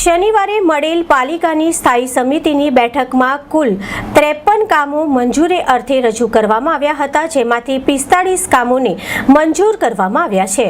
શનિવારે મળેલ પાલિકાની સ્થાયી સમિતિની બેઠકમાં કુલ ત્રેપન કામો મંજૂરી અર્થે રજૂ કરવામાં આવ્યા હતા, જેમાંથી પિસ્તાળીસ કામોને મંજૂર કરવામાં આવ્યા છે.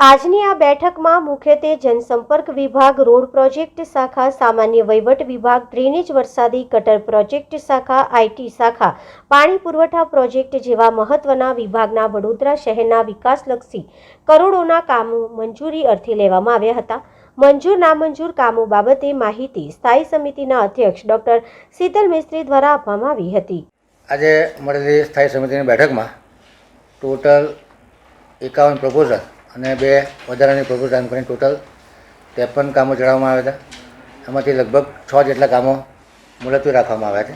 આજની આ બેઠકમાં મુખ્યત્વે જનસંપર્ક વિભાગ, રોડ પ્રોજેક્ટ શાખા, સામાન્ય વહીવટ વિભાગ, ડ્રેનેજ વરસાદી ગટર પ્રોજેક્ટ શાખા આઈટી શાખા, પાણી પુરવઠા પ્રોજેક્ટ જેવા મહત્વના વિભાગના વડોદરા શહેરના વિકાસલક્ષી કરોડોના કામો મંજૂરી અર્થે લેવામાં આવ્યા હતા. મંજૂર નામંજૂર કામો બાબતે માહિતી સ્થાયી સમિતિના અધ્યક્ષ ડોક્ટર શીતલ મિસ્ત્રી દ્વારા આપવામાં આવી હતી. આજે મળેલી સ્થાયી સમિતિની બેઠકમાં ટોટલ એકાવન પ્રપોઝલ અને બે વધારાની પ્રપોઝલ એમ કરીને ટોટલ ત્રેપન કામો જણાવવામાં આવ્યા હતા. એમાંથી લગભગ છ જેટલા કામો મુલતવી રાખવામાં આવ્યા છે.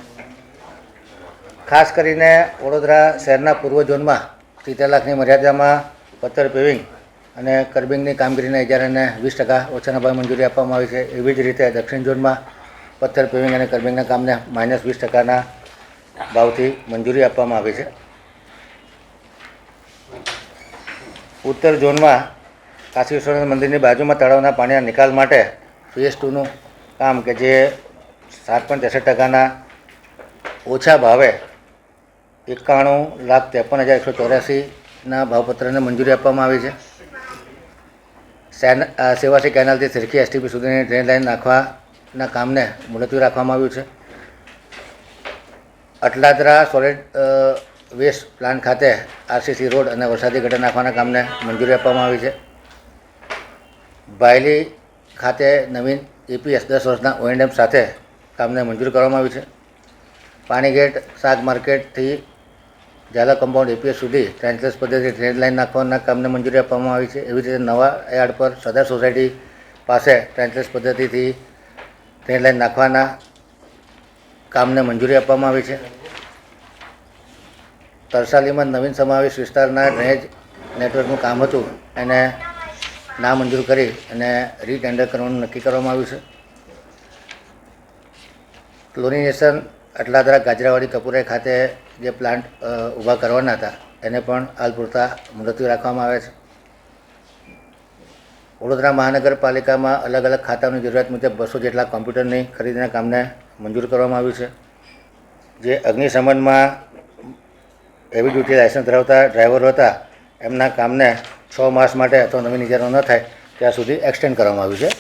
ખાસ કરીને વડોદરા શહેરના પૂર્વ ઝોનમાં સિત્તેર લાખની મર્યાદામાં પથ્થર પેવિંગ અને કર્બિંગની કામગીરીના ઇજારાને વીસ ટકા ઓછાના ભાવે મંજૂરી આપવામાં આવી છે. એવી જ રીતે દક્ષિણ ઝોનમાં પથ્થર પેવિંગ અને કર્બિંગના કામને માઇનસ વીસ ટકાના ભાવથી મંજૂરી આપવામાં આવી છે. ઉત્તર ઝોનમાં કાશી વિશ્વનાથ મંદિરની બાજુમાં તળાવના પાણીના નિકાલ માટે ફેઝ ટુનું કામ કે જે સાત પોઈન્ટ ત્રેસઠ ટકાના ઓછા ભાવે એકાણું લાખ ત્રેપન હજાર એકસો ચોર્યાસીના ભાવપત્રને મંજૂરી આપવામાં આવી છે. સેવાસી કેનાલથી સિરખી એસટીપી સુધીની ટ્રેન લાઇન નાખવાના કામને મુલતવી રાખવામાં આવ્યું છે. અટલાદરા સોલિડ વેસ્ટ પ્લાન્ટ ખાતે આરસીસી રોડ અને વરસાદી ગટર નાખવાના કામને મંજૂરી આપવામાં આવી છે. બાયલી ખાતે નવીન એપીએસ દસ વર્ષના ઓએનડેમ સાથે કામને મંજૂર કરવામાં આવી છે. પાણીગેટ, શાક માર્કેટથી ઝાલા કમ્પાઉન્ડ એપીએસ સુધી ટ્રેન્ચલેસ પદ્ધતિ ટ્રેન લાઇન નાખવાના કામને મંજૂરી આપવામાં આવી છે. એવી રીતે નવા યાર્ડ પર સદર સોસાયટી પાસે ટ્રાન્સલેસ પદ્ધતિથી ટ્રેન લાઇન નાખવાના કામને મંજૂરી આપવામાં આવી છે. તરસાલીમાં નવીન સમાવેશ વિસ્તારના ડ્રેનેજ નેટવર્કનું કામ હતું. એને નામંજૂર કરી અને રીટેન્ડર કરવાનું નક્કી કરવામાં આવ્યું છે. ક્લોરિનેશન અટલાદરા ગાજરાવાડી કપૂરે ખાતે જે પ્લાન્ટ ઊભા કરવાના હતા, એને પણ હાલ પૂરતા મુલતવી રાખવામાં આવે છે. વડોદરા મહાનગરપાલિકામાં અલગ અલગ ખાતાની જરૂરિયાત મુજબ બસો જેટલા કોમ્પ્યુટરની ખરીદીના કામને મંજૂર કરવામાં આવ્યું છે. જે અગ્નિશમનમાં હેવી ડ્યુટી લાયસન્સ ધરાવતા ડ્રાઈવરો હતા, એમના કામને છ માસ માટે અથવા નવીન ઇજારો ન થાય ત્યાં સુધી એક્સટેન્ડ કરવામાં આવ્યું છે.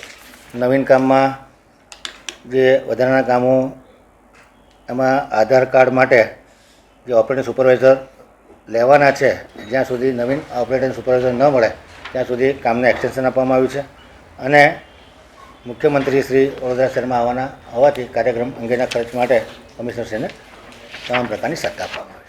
નવીન કામમાં જે વધારાના કામો એમાં આધાર કાર્ડ માટે જે ઓપરેટિંગ સુપરવાઇઝર લેવાના છે, જ્યાં સુધી નવીન ઓપરેટિંગ સુપરવાઇઝર ન મળે, ત્યાં સુધી કામને એક્સટેન્શન આપવામાં આવ્યું છે. અને મુખ્યમંત્રી શ્રી વડોદરા શહેરમાં આવવાના હોવાથી કાર્યક્રમ અંગેના ખર્ચ માટે કમિશનરશ્રીને તમામ પ્રકારની સત્તા આપવામાં આવી